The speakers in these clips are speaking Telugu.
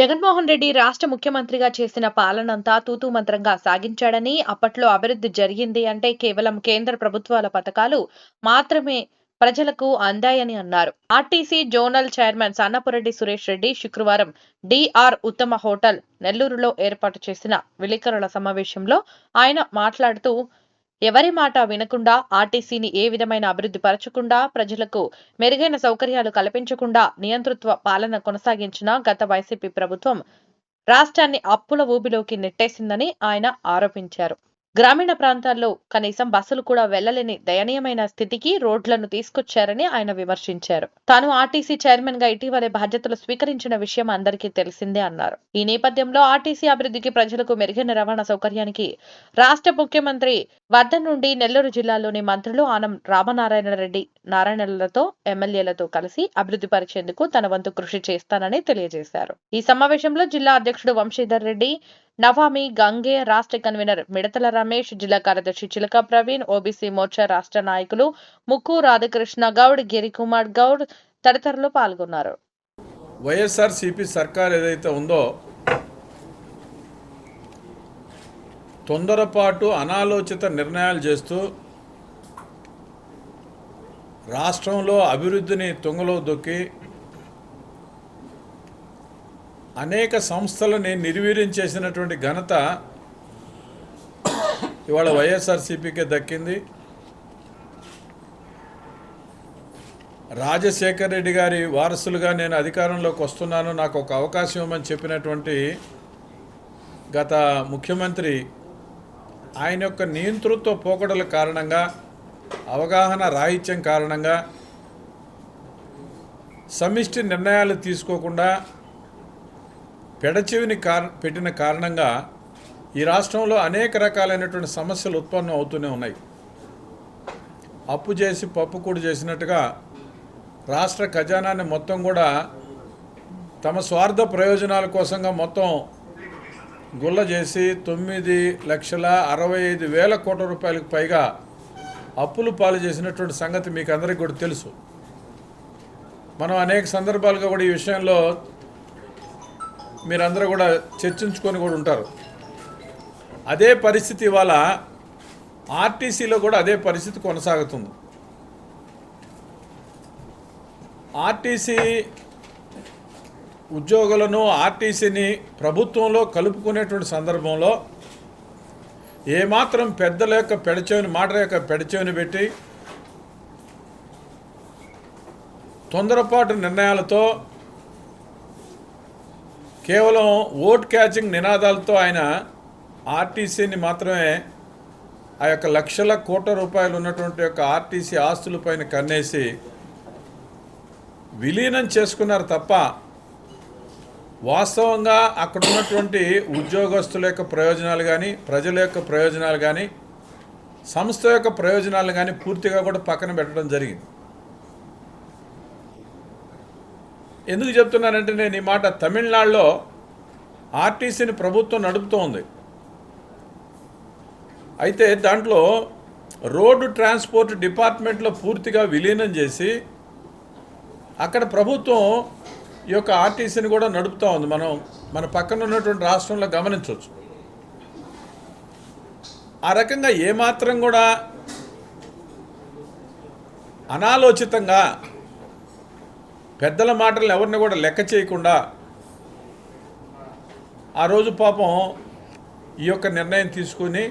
జగన్మోహన్ రెడ్డి రాష్ట్ర ముఖ్యమంత్రిగా చేసిన పాలనంతా తూతూ మంత్రంగా సాగించాడని అప్పట్లో అభివృద్ధి జరిగింది అంటే కేవలం కేంద్ర ప్రభుత్వాల పథకాలు మాత్రమే ప్రజలకు అందాయని అన్నారు. RTC zonal chairman Sannapureddy Suresh Reddy శుక్రవారం డిఆర్ ఉత్తమ హోటల్ నెల్లూరులో ఏర్పాటు చేసిన విలేకరుల సమావేశంలో ఆయన మాట్లాడుతూ ఎవరి మాట వినకుండా ఆర్టీసీని ఏ విధమైన అభివృద్ధి పరచకుండా ప్రజలకు మెరుగైన సౌకర్యాలు కల్పించకుండా నియంతృత్వ పాలన కొనసాగించిన గత వైసీపీ ప్రభుత్వం రాష్ట్రాన్ని అప్పుల ఊబిలోకి నెట్టేసిందని ఆయన ఆరోపించారు. గ్రామీణ ప్రాంతాల్లో కనీసం బస్సులు కూడా వెళ్ళలేని దయనీయమైన స్థితికి రోడ్లను తీసుకొచ్చారని ఆయన విమర్శించారు. తాను ఆర్టీసీ చైర్మన్గా ఇటీవలే బాధ్యతలు స్వీకరించిన విషయం అందరికీ తెలిసిందే అన్నారు. ఈ నేపథ్యంలో ఆర్టీసీ అభివృద్ధికి ప్రజలకు మెరుగైన రవాణా సౌకర్యానికి రాష్ట్ర ముఖ్యమంత్రి వర్ధన్ నుండి నెల్లూరు జిల్లాలోని మంత్రులు ఆనం రామనారాయణ రెడ్డి నారాయణలతో ఎమ్మెల్యేలతో కలిసి అభివృద్ధి పరిచేందుకు తన వంతు కృషి చేస్తానని తెలియజేశారు. ఈ సమావేశంలో జిల్లా అధ్యక్షుడు వంశీధర్ రెడ్డి నవామి గంగే రాష్ట్ర కన్వీనర్ మిడతల రమేష్ జిల్లా కార్యదర్శి చిలక ప్రవీణ్ ఓబీసీ మోర్చా రాష్ట్ర నాయకులు ముక్కు రాధాకృష్ణ గౌడ్ గిరికుమార్ గౌడ్ తదితరులు పాల్గొన్నారు. వైఎస్ఆర్ సిపి సర్కార్ ఏదైతే ఉందో తొందరపాటు అనాలోచిత నిర్ణయాలు చేస్తూ రాష్ట్రంలో అభివృద్ధిని తుంగలో దొక్కి అనేక సంస్థలని నిర్వీర్యం చేసినటువంటి ఘనత ఇవాళ వైఎస్ఆర్సీపీకే దక్కింది. రాజశేఖర్ రెడ్డి గారి వారసులుగా నేను అధికారంలోకి వస్తున్నాను. నాకు ఒక అవకాశం ఇవ్వమని చెప్పినటువంటి గత ముఖ్యమంత్రి ఆయన యొక్క నియంతృత్వ పోకడల కారణంగా అవగాహన రాహిత్యం కారణంగా సమిష్టి నిర్ణయాలు తీసుకోకుండా పెడచెవిని కార పెట్టిన కారణంగా ఈ రాష్ట్రంలో అనేక రకాలైనటువంటి సమస్యలు ఉత్పన్నం అవుతూనే ఉన్నాయి. అప్పు చేసి పప్పుకూడు చేసినట్టుగా రాష్ట్ర ఖజానాన్ని మొత్తం కూడా తమ స్వార్థ ప్రయోజనాల కోసంగా మొత్తం గుల్ల చేసి తొమ్మిది లక్షల అరవై ఐదు వేల కోట్ల రూపాయలకు పైగా అప్పులు పాలు చేసినటువంటి సంగతి మీకు అందరికీ కూడా తెలుసు. మనం అనేక సందర్భాలుగా కూడా ఈ విషయంలో మీరందరూ కూడా చర్చించుకొని కూడా ఉంటారు. అదే పరిస్థితి ఇవాళ ఆర్టీసీలో కూడా అదే పరిస్థితి కొనసాగుతుంది. ఆర్టీసీ ఉద్యోగులను ఆర్టీసీని ప్రభుత్వంలో కలుపుకునేటువంటి సందర్భంలో ఏమాత్రం పెద్దల యొక్క పెడచెవిని మాటల యొక్క పెడచెవిని పెట్టి తొందరపాటు నిర్ణయాలతో కేవలం ఓట్ క్యాచింగ్ నినాదాలతో ఆయన ఆర్టీసీని మాత్రమే ఆ యొక్క లక్షల కోట్ల రూపాయలు ఉన్నటువంటి యొక్క ఆర్టీసీ ఆస్తులపైన కన్నేసి విలీనం చేసుకున్నారు తప్ప వాస్తవంగా అక్కడ ఉన్నటువంటి ఉద్యోగస్తుల యొక్క ప్రయోజనాలు కానీ ప్రజల యొక్క ప్రయోజనాలు కానీ సంస్థ యొక్క ప్రయోజనాలు కానీ పూర్తిగా కూడా పక్కన పెట్టడం జరిగింది. ఎందుకు చెప్తున్నానంటే నేను ఈ మాట తమిళనాడులో ఆర్టీసీని ప్రభుత్వం నడుపుతోంది. అయితే దాంట్లో రోడ్డు ట్రాన్స్పోర్ట్ డిపార్ట్మెంట్లో పూర్తిగా విలీనం చేసి అక్కడ ప్రభుత్వం ఈ యొక్క ఆర్టీసీని కూడా నడుపుతూ ఉంది. మనం మన పక్కన ఉన్నటువంటి రాష్ట్రంలో గమనించవచ్చు. ఆ రకంగా ఏమాత్రం కూడా అనాలోచితంగా పెద్దల మాటలు ఎవరిని కూడా లెక్క చేయకుండా ఆ రోజు పాపం ఈ యొక్క నిర్ణయం తీసుకుని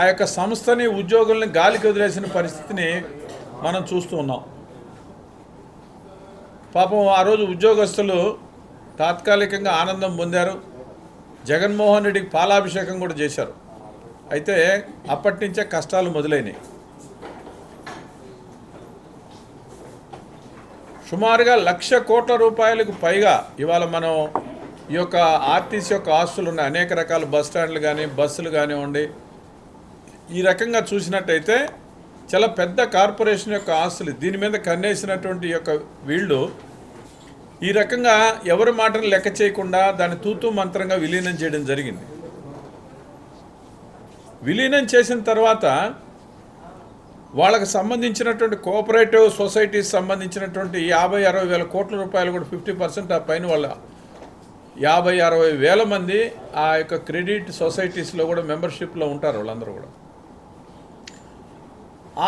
ఆ యొక్క సంస్థని ఉద్యోగుల్ని గాలికి వదిలేసిన పరిస్థితిని మనం చూస్తూ ఉన్నాం. పాపం ఆ రోజు ఉద్యోగస్తులు తాత్కాలికంగా ఆనందం పొందారు. జగన్మోహన్ రెడ్డికి పాలాభిషేకం కూడా చేశారు. అయితే అప్పటి నుంచే కష్టాలు మొదలైనవి సుమారుగా లక్ష కోట్ల రూపాయలకు పైగా ఇవాళ మనం ఈ యొక్క ఆర్టీసీ యొక్క ఆస్తులు ఉన్నాయి. అనేక రకాల బస్ స్టాండ్లు కానీ బస్సులు కానివ్వండి. ఈ రకంగా చూసినట్టయితే చాలా పెద్ద కార్పొరేషన్ యొక్క ఆస్తులు దీని మీద కన్నేసినటువంటి యొక్క వీళ్ళు ఈ రకంగా ఎవరి మాటను లెక్క చేయకుండా దాన్ని తూతూ మంత్రంగా విలీనం చేయడం జరిగింది. విలీనం చేసిన తర్వాత వాళ్ళకి సంబంధించినటువంటి కోఆపరేటివ్ సొసైటీస్ సంబంధించినటువంటి యాభై అరవై వేల కోట్ల రూపాయలు కూడా ఫిఫ్టీ పర్సెంట్ ఆ పైన వాళ్ళ యాభై అరవై వేల మంది ఆ యొక్క క్రెడిట్ సొసైటీస్లో కూడా మెంబర్షిప్లో ఉంటారు వాళ్ళందరూ కూడా.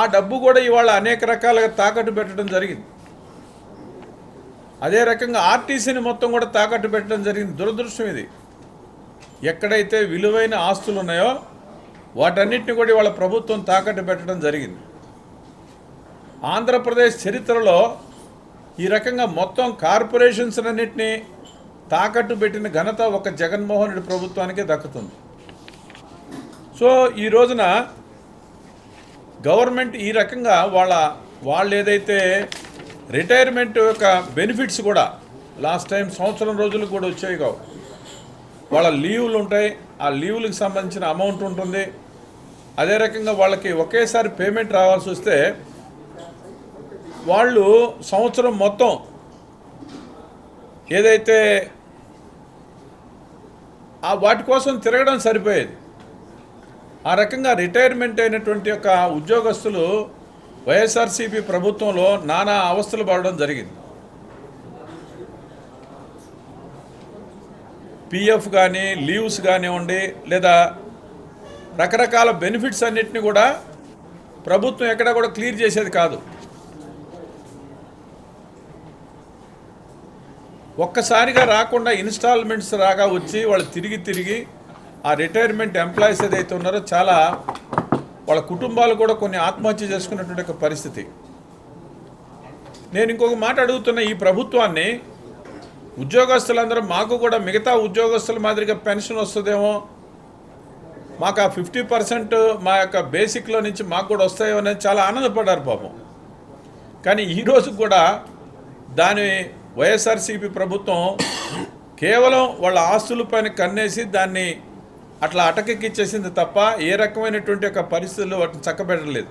ఆ డబ్బు కూడా ఇవాళ అనేక రకాలుగా తాకట్టు పెట్టడం జరిగింది. అదే రకంగా ఆర్టీసీని మొత్తం కూడా తాకట్టు పెట్టడం జరిగింది. దురదృష్టం ఇది. ఎక్కడైతే విలువైన ఆస్తులు ఉన్నాయో వాటన్నిటిని కూడా ఇవాళ ప్రభుత్వం తాకట్టు పెట్టడం జరిగింది. ఆంధ్రప్రదేశ్ చరిత్రలో ఈ రకంగా మొత్తం కార్పొరేషన్స్ అన్నింటినీ తాకట్టు పెట్టిన ఘనత ఒక జగన్మోహన్ రెడ్డి ప్రభుత్వానికే దక్కుతుంది. సో ఈ రోజున గవర్నమెంట్ ఈ రకంగా వాళ్ళ వాళ్ళు ఏదైతే రిటైర్మెంట్ యొక్క బెనిఫిట్స్ కూడా లాస్ట్ టైం సంవత్సరం రోజులు కూడా వచ్చాయి కావు. వాళ్ళ లీవులు ఉంటాయి ఆ లీవులకు సంబంధించిన అమౌంట్ ఉంటుంది. అదే రకంగా వాళ్ళకి ఒకేసారి పేమెంట్ రావాల్సి వస్తే వాళ్ళు సంవత్సరం మొత్తం ఏదైతే ఆ వాటి కోసం తిరగడం సరిపోయేది. ఆ రకంగా రిటైర్మెంట్ అయినటువంటి యొక్క ఉద్యోగస్తులు వైఎస్ఆర్సీపీ ప్రభుత్వంలో నానా అవస్థలు పడడం జరిగింది. పిఎఫ్ కానీ లీవ్స్ కానివ్వండి లేదా రకరకాల బెనిఫిట్స్ అన్నిటిని కూడా ప్రభుత్వం ఎక్కడ కూడా క్లియర్ చేసేది కాదు. ఒక్కసారిగా రాకుండా ఇన్స్టాల్మెంట్స్ రాగా వచ్చి వాళ్ళు తిరిగి తిరిగి ఆ రిటైర్మెంట్ ఎంప్లాయీస్ ఏదైతే ఉన్నారో చాలా వాళ్ళ కుటుంబాలు కూడా కొన్ని ఆత్మహత్య చేసుకున్నటువంటి ఒక పరిస్థితి. నేను ఇంకొక మాట అడుగుతున్న ఈ ప్రభుత్వాన్ని ఉద్యోగస్తులందరూ మాకు కూడా మిగతా ఉద్యోగస్తుల మాదిరిగా పెన్షన్ వస్తుందేమో మాకు ఆ ఫిఫ్టీ పర్సెంట్ మా యొక్క బేసిక్లో నుంచి మాకు కూడా వస్తాయో అనేది చాలా ఆనందపడ్డారు పాపం. కానీ ఈరోజు కూడా దాని వైఎస్ఆర్సీపీ ప్రభుత్వం కేవలం వాళ్ళ ఆస్తులపైన కన్నేసి దాన్ని అట్లా అటకెక్కిచ్చేసింది తప్ప ఏ రకమైనటువంటి ఒక పరిస్థితుల్లో వాటిని చక్కబెట్టలేదు.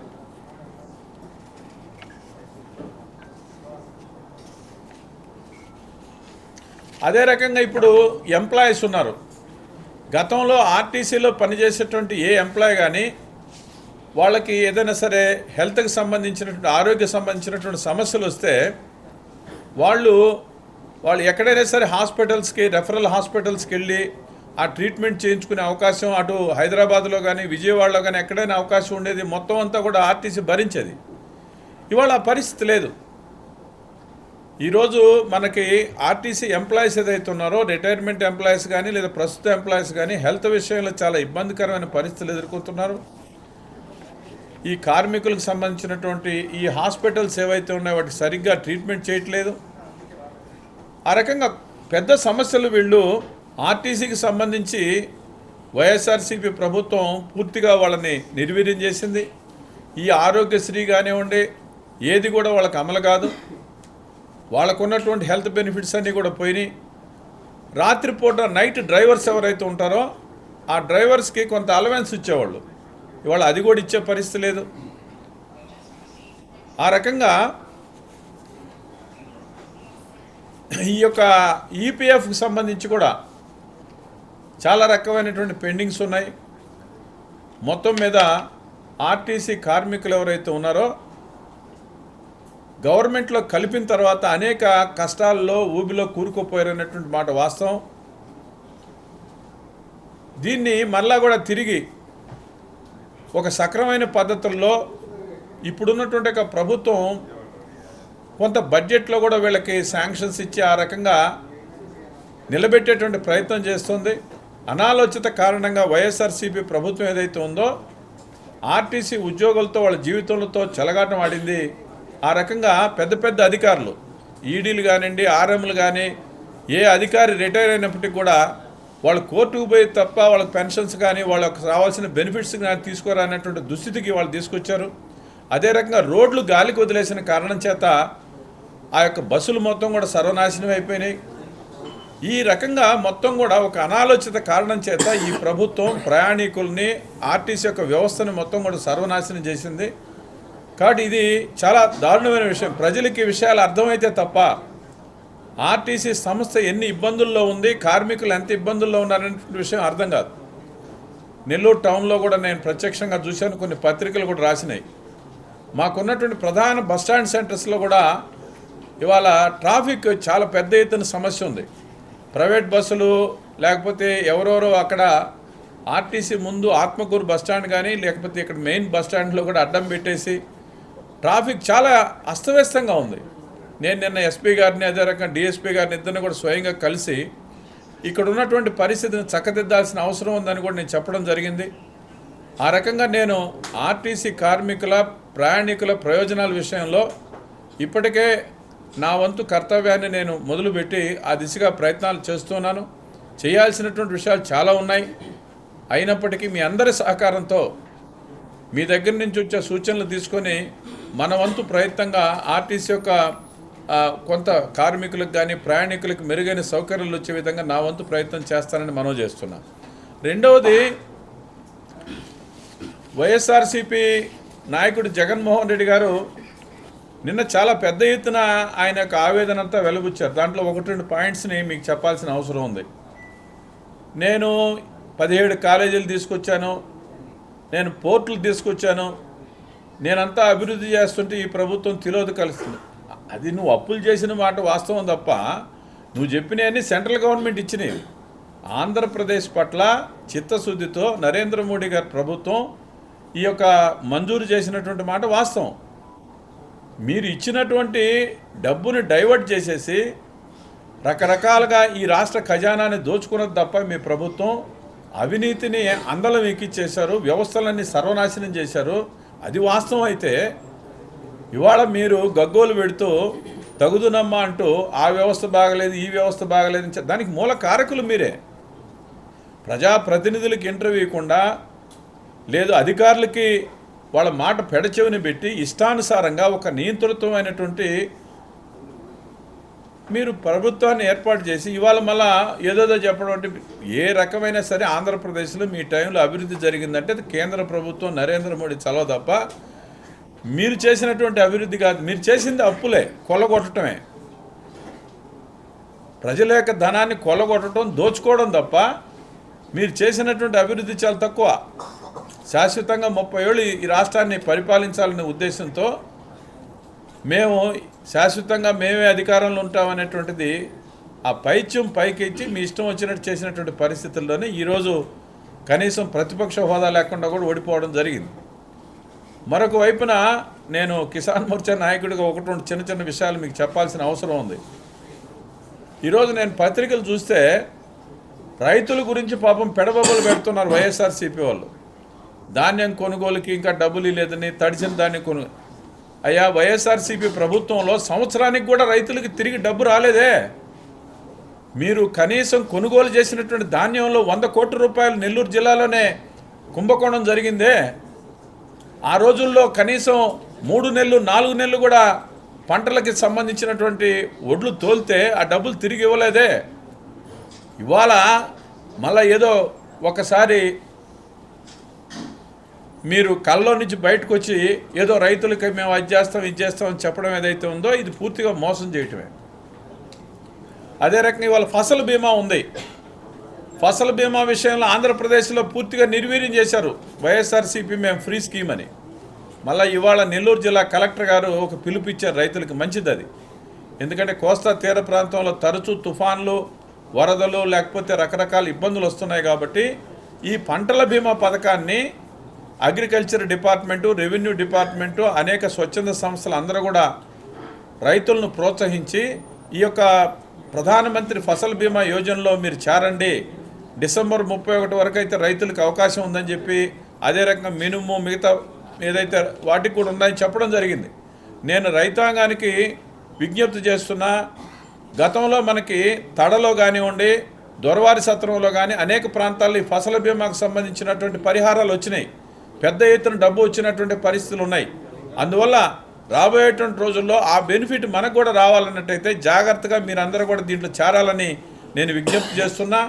అదే రకంగా ఇప్పుడు ఎంప్లాయీస్ ఉన్నారు. గతంలో ఆర్టీసీలో పనిచేసేటువంటి ఏ ఎంప్లాయ్ కానీ వాళ్ళకి ఏదైనా సరే హెల్త్కి సంబంధించినటువంటి ఆరోగ్య సంబంధించినటువంటి సమస్యలు వస్తే వాళ్ళు వాళ్ళు ఎక్కడైనా సరే హాస్పిటల్స్కి రెఫరల్ హాస్పిటల్స్కి వెళ్ళి ఆ ట్రీట్మెంట్ చేయించుకునే అవకాశం అటు హైదరాబాద్లో కానీ విజయవాడలో కానీ ఎక్కడైనా అవకాశం ఉండేది. మొత్తం అంతా కూడా ఆర్టీసీ భరించేది. ఇవాళ ఆ పరిస్థితి లేదు. ఈరోజు మనకి ఆర్టీసీ ఎంప్లాయీస్ ఏదైతే ఉన్నారో రిటైర్మెంట్ ఎంప్లాయీస్ కానీ లేదా ప్రస్తుత ఎంప్లాయీస్ కానీ హెల్త్ విషయంలో చాలా ఇబ్బందికరమైన పరిస్థితులు ఎదుర్కొంటున్నారు. ఈ కార్మికులకు సంబంధించినటువంటి ఈ హాస్పిటల్స్ ఏవైతే ఉన్నాయో వాటికి సరిగ్గా ట్రీట్మెంట్ చేయట్లేదు. ఆ రకంగా పెద్ద సమస్యలు వీళ్ళు ఆర్టీసీకి సంబంధించి వైఎస్ఆర్సీపీ ప్రభుత్వం పూర్తిగా వాళ్ళని నిర్వీర్యం చేసింది. ఈ ఆరోగ్యశ్రీ కానివ్వండి ఏది కూడా వాళ్ళకి అమలు కాదు. వాళ్ళకు ఉన్నటువంటి హెల్త్ బెనిఫిట్స్ అన్నీ కూడా పోయినాయి. రాత్రిపూట నైట్ డ్రైవర్స్ ఎవరైతే ఉంటారో ఆ డ్రైవర్స్కి కొంత అలవెన్స్ ఇచ్చేవాళ్ళు. ఇవాళ అది కూడా ఇచ్చే పరిస్థితి లేదు. ఆ రకంగా ఈ యొక్క ఈపీఎఫ్కి సంబంధించి కూడా చాలా రకమైనటువంటి పెండింగ్స్ ఉన్నాయి. మొత్తం మీద ఆర్టీసీ కార్మికులు ఎవరైతే ఉన్నారో గవర్నమెంట్లో కలిపిన తర్వాత అనేక కష్టాల్లో ఊబిలో కూరుకుపోయారనేటువంటి మాట వాస్తవం. దీన్ని మళ్ళా కూడా తిరిగి ఒక సక్రమైన పద్ధతుల్లో ఇప్పుడున్నటువంటి ఒక ప్రభుత్వం కొంత బడ్జెట్లో కూడా వీళ్ళకి శాంక్షన్స్ ఇచ్చి ఆ రకంగా నిలబెట్టేటువంటి ప్రయత్నం చేస్తుంది. అనాలోచిత కారణంగా వైఎస్ఆర్సీపీ ప్రభుత్వం ఏదైతే ఉందో ఆర్టీసీ ఉద్యోగులతో వాళ్ళ జీవితంతో చెలగాటం ఆడింది. ఆ రకంగా పెద్ద పెద్ద అధికారులు ఈడీలు కానివ్వండి ఆర్ఎంలు కానీ ఏ అధికారి రిటైర్ అయినప్పటికీ కూడా వాళ్ళు కోర్టుకు పోయి తప్ప వాళ్ళకి పెన్షన్స్ కానీ వాళ్ళకి రావాల్సిన బెనిఫిట్స్ కానీ తీసుకురానటువంటి దుస్థితికి వాళ్ళు తీసుకొచ్చారు. అదే రకంగా రోడ్లు గాలికి వదిలేసిన కారణం చేత ఆ యొక్క బస్సులు మొత్తం కూడా సర్వనాశనం అయిపోయినాయి. ఈ రకంగా మొత్తం కూడా ఒక అనాలోచిత కారణం చేత ఈ ప్రభుత్వం ప్రయాణికుల్ని ఆర్టీసీ యొక్క వ్యవస్థను మొత్తం కూడా సర్వనాశనం చేసింది. కాబట్టి ఇది చాలా దారుణమైన విషయం. ప్రజలకి విషయాలు అర్థమైతే తప్ప ఆర్టీసీ సంస్థ ఎన్ని ఇబ్బందుల్లో ఉంది కార్మికులు ఎంత ఇబ్బందుల్లో ఉన్నారనే విషయం అర్థం కాదు. నెల్లూరు టౌన్లో కూడా నేను ప్రత్యక్షంగా చూశాను కొన్ని పత్రికలు కూడా రాసినాయి. మాకున్నటువంటి ప్రధాన బస్టాండ్ సెంటర్స్లో కూడా ఇవాళ ట్రాఫిక్ చాలా పెద్ద ఎత్తున సమస్య ఉంది. ప్రైవేట్ బస్సులు లేకపోతే ఎవరెవరో అక్కడ ఆర్టీసీ ముందు ఆత్మకూరు బస్ స్టాండ్ కానీ లేకపోతే ఇక్కడ మెయిన్ బస్ స్టాండ్లో కూడా అడ్డం పెట్టేసి ట్రాఫిక్ చాలా అస్తవ్యస్తంగా ఉంది. నేను నిన్న ఎస్పీ గారిని అదే రకంగా డిఎస్పీ గారిని ఇద్దరిని కూడా స్వయంగా కలిసి ఇక్కడ ఉన్నటువంటి పరిస్థితిని చక్కదిద్దాల్సిన అవసరం ఉందని కూడా నేను చెప్పడం జరిగింది. ఆ రకంగా నేను ఆర్టీసీ కార్మికుల ప్రయాణికుల ప్రయోజనాల విషయంలో ఇప్పటికే నా వంతు కర్తవ్యాన్ని నేను మొదలుపెట్టి ఆ దిశగా ప్రయత్నాలు చేస్తున్నాను. చేయాల్సినటువంటి విషయాలు చాలా ఉన్నాయి. అయినప్పటికీ మీ అందరి సహకారంతో మీ దగ్గర నుంచి వచ్చే సూచనలు తీసుకొని మన వంతు ప్రయత్నంగా ఆర్టీసీ యొక్క కొంత కార్మికులకు కానీ ప్రయాణికులకు మెరుగైన సౌకర్యాలు వచ్చే విధంగా నా వంతు ప్రయత్నం చేస్తానని మనవి చేస్తున్నా. రెండవది వైఎస్ఆర్సీపీ నాయకుడు జగన్మోహన్ రెడ్డి గారు నిన్న చాలా పెద్ద ఎత్తున ఆయన యొక్క ఆవేదన అంతా వెలుగుచ్చారు. దాంట్లో ఒకటి రెండు పాయింట్స్ని మీకు చెప్పాల్సిన అవసరం ఉంది. నేను పదిహేడు కాలేజీలు తీసుకొచ్చాను నేను పోర్టులు తీసుకొచ్చాను నేనంతా అభివృద్ధి చేస్తుంటే ఈ ప్రభుత్వం తిలోది కలుస్తుంది అది నువ్వు అప్పులు చేసిన మాట వాస్తవం తప్ప నువ్వు చెప్పినవన్నీ సెంట్రల్ గవర్నమెంట్ ఇచ్చినవి. ఆంధ్రప్రదేశ్ పట్ల చిత్తశుద్ధితో నరేంద్ర మోడీ గారి ప్రభుత్వం ఈ యొక్క మంజూరు చేసినటువంటి మాట వాస్తవం. మీరు ఇచ్చినటువంటి డబ్బుని డైవర్ట్ చేసేసి రకరకాలుగా ఈ రాష్ట్ర ఖజానాని దోచుకున్నది తప్ప మీ ప్రభుత్వం అవినీతిని అందలం ఎక్కిచ్చేశారు వ్యవస్థలన్నీ సర్వనాశనం చేశారు. అది వాస్తవం అయితే ఇవాళ మీరు గగ్గోలు పెడుతూ తగుదునమ్మా అంటూ ఆ వ్యవస్థ బాగలేదు ఈ వ్యవస్థ బాగలేదు దానికి మూల కారకులు మీరే. ప్రజాప్రతినిధులకు ఇంటర్వ్యూ ఇవ్వకుండా లేదు అధికారులకి వాళ్ళ మాట పెడచెవిని పెట్టి ఇష్టానుసారంగా ఒక నియంత్రితమైనటువంటి మీరు ప్రభుత్వాన్ని ఏర్పాటు చేసి ఇవాళ మళ్ళా ఏదోదో చెప్పడం అంటే ఏ రకమైన సరే ఆంధ్రప్రదేశ్లో మీ టైంలో అభివృద్ధి జరిగిందంటే అది కేంద్ర ప్రభుత్వం నరేంద్ర మోడీ చలవ తప్ప మీరు చేసినటువంటి అభివృద్ధి కాదు. మీరు చేసింది అప్పులే కొల్లగొట్టడమే ప్రజల యొక్క ధనాన్ని కొల్లగొట్టడం దోచుకోవడం తప్ప మీరు చేసినటువంటి అభివృద్ధి చాలా తక్కువ. శాశ్వతంగా ముప్పై ఏళ్ళు ఈ రాష్ట్రాన్ని పరిపాలించాలనే ఉద్దేశంతో మేము శాశ్వతంగా మేమే అధికారంలో ఉంటామనేటువంటిది ఆ పైత్యం పైకెచ్చి మీ ఇష్టం వచ్చినట్టు చేసినటువంటి పరిస్థితుల్లోనే ఈరోజు కనీసం ప్రతిపక్ష హోదా లేకుండా కూడా ఓడిపోవడం జరిగింది. మరొక వైపున నేను కిసాన్ మోర్చా నాయకుడిగా ఒకటి రెండు చిన్న చిన్న విషయాలు మీకు చెప్పాల్సిన అవసరం ఉంది. ఈరోజు నేను పత్రికలు చూస్తే రైతుల గురించి పాపం పెడబొబ్బలు పెడుతున్నారు వైఎస్ఆర్సీపీ వాళ్ళు. ధాన్యం కొనుగోలుకి ఇంకా డబ్బులు లేదని తడిచిన ధాన్యం కొను అయ్యా వైఎస్ఆర్సీపీ ప్రభుత్వంలో సంవత్సరానికి కూడా రైతులకు తిరిగి డబ్బు రాలేదే. మీరు కనీసం కొనుగోలు చేసినటువంటి ధాన్యంలో వంద కోట్ల రూపాయలు నెల్లూరు జిల్లాలోనే కుంభకోణం జరిగిందే. ఆ రోజుల్లో కనీసం మూడు నెలలు నాలుగు నెలలు కూడా పంటలకి సంబంధించినటువంటి ఒడ్లు తోలితే ఆ డబ్బులు తిరిగి ఇవ్వలేదే. ఇవాళ మళ్ళా ఏదో ఒకసారి మీరు కల్లో నుంచి బయటకు వచ్చి ఏదో రైతులకి మేము అది చేస్తాం ఇది చేస్తాం అని చెప్పడం ఏదైతే ఉందో ఇది పూర్తిగా మోసం చేయటమే. అదే రకంగా ఇవాళ ఫసల్ బీమా ఉంది. ఫసల్ బీమా విషయంలో ఆంధ్రప్రదేశ్లో పూర్తిగా నిర్వీర్యం చేశారు. వైఎస్ఆర్సీపీ మేము ఫ్రీ స్కీమ్ అని. మళ్ళీ ఇవాళ నెల్లూరు జిల్లా కలెక్టర్ గారు ఒక పిలుపు ఇచ్చారు రైతులకు మంచిది అది. ఎందుకంటే కోస్తా తీర ప్రాంతంలో తరచూ తుఫాన్లు వరదలు లేకపోతే రకరకాల ఇబ్బందులు వస్తున్నాయి కాబట్టి ఈ పంటల బీమా పథకాన్ని అగ్రికల్చర్ డిపార్ట్మెంటు రెవెన్యూ డిపార్ట్మెంటు అనేక స్వచ్ఛంద సంస్థలు అందరూ కూడా రైతులను ప్రోత్సహించి ఈ యొక్క ప్రధానమంత్రి ఫసల్ బీమా యోజనలో మీరు చేరండి డిసెంబర్ ముప్పై ఒకటి వరకు అయితే రైతులకు అవకాశం ఉందని చెప్పి అదే రకంగా మినుము మిగతా ఏదైతే వాటికి కూడా ఉందని చెప్పడం జరిగింది. నేను రైతాంగానికి విజ్ఞప్తి చేస్తున్నా గతంలో మనకి తడలో కానివ్వండి దొరవారి సత్రంలో కానీ అనేక ప్రాంతాల్లో ఈ ఫసల బీమాకు సంబంధించినటువంటి పరిహారాలు వచ్చినాయి. పెద్ద ఎత్తున డబ్బు వచ్చినటువంటి పరిస్థితులు ఉన్నాయి. అందువల్ల రాబోయేటువంటి రోజుల్లో ఆ బెనిఫిట్ మనకు కూడా రావాలన్నట్టయితే జాగ్రత్తగా మీరందరూ కూడా దీంట్లో చేరాలని నేను విజ్ఞప్తి చేస్తున్నా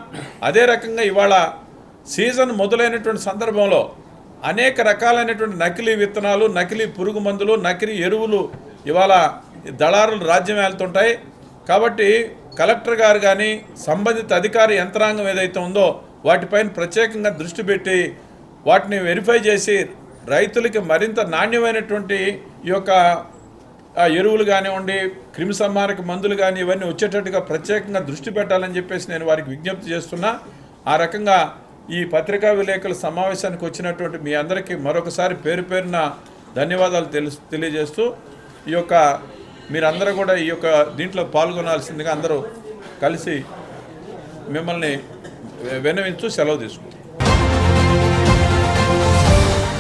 అదే రకంగా ఇవాళ సీజన్ మొదలైనటువంటి సందర్భంలో అనేక రకాలైనటువంటి నకిలీ విత్తనాలు నకిలీ పురుగు మందులు నకిలీ ఎరువులు ఇవాళ దళారులు రాజ్యం వెళ్తుంటాయి కాబట్టి కలెక్టర్ గారు కానీ సంబంధిత అధికార యంత్రాంగం ఏదైతే ఉందో వాటిపైన ప్రత్యేకంగా దృష్టి పెట్టి వాటిని వెరిఫై చేసి రైతులకి మరింత నాణ్యమైనటువంటి ఈ యొక్క ఎరువులు కానివ్వండి క్రిమిసంహారక మందులు కానీ ఇవన్నీ వచ్చేటట్టుగా ప్రత్యేకంగా దృష్టి పెట్టాలని చెప్పేసి నేను వారికి విజ్ఞప్తి చేస్తున్నా. ఆ రకంగా ఈ పత్రికా విలేకరుల సమావేశానికి వచ్చినటువంటి మీ అందరికీ మరొకసారి పేరు పేరున ధన్యవాదాలు తెలుసు తెలియజేస్తూ ఈ యొక్క మీరందరూ కూడా ఈ యొక్క దీంట్లో పాల్గొనాల్సిందిగా అందరూ కలిసి మిమ్మల్ని వినవించు సెలవు తీసుకుంటాం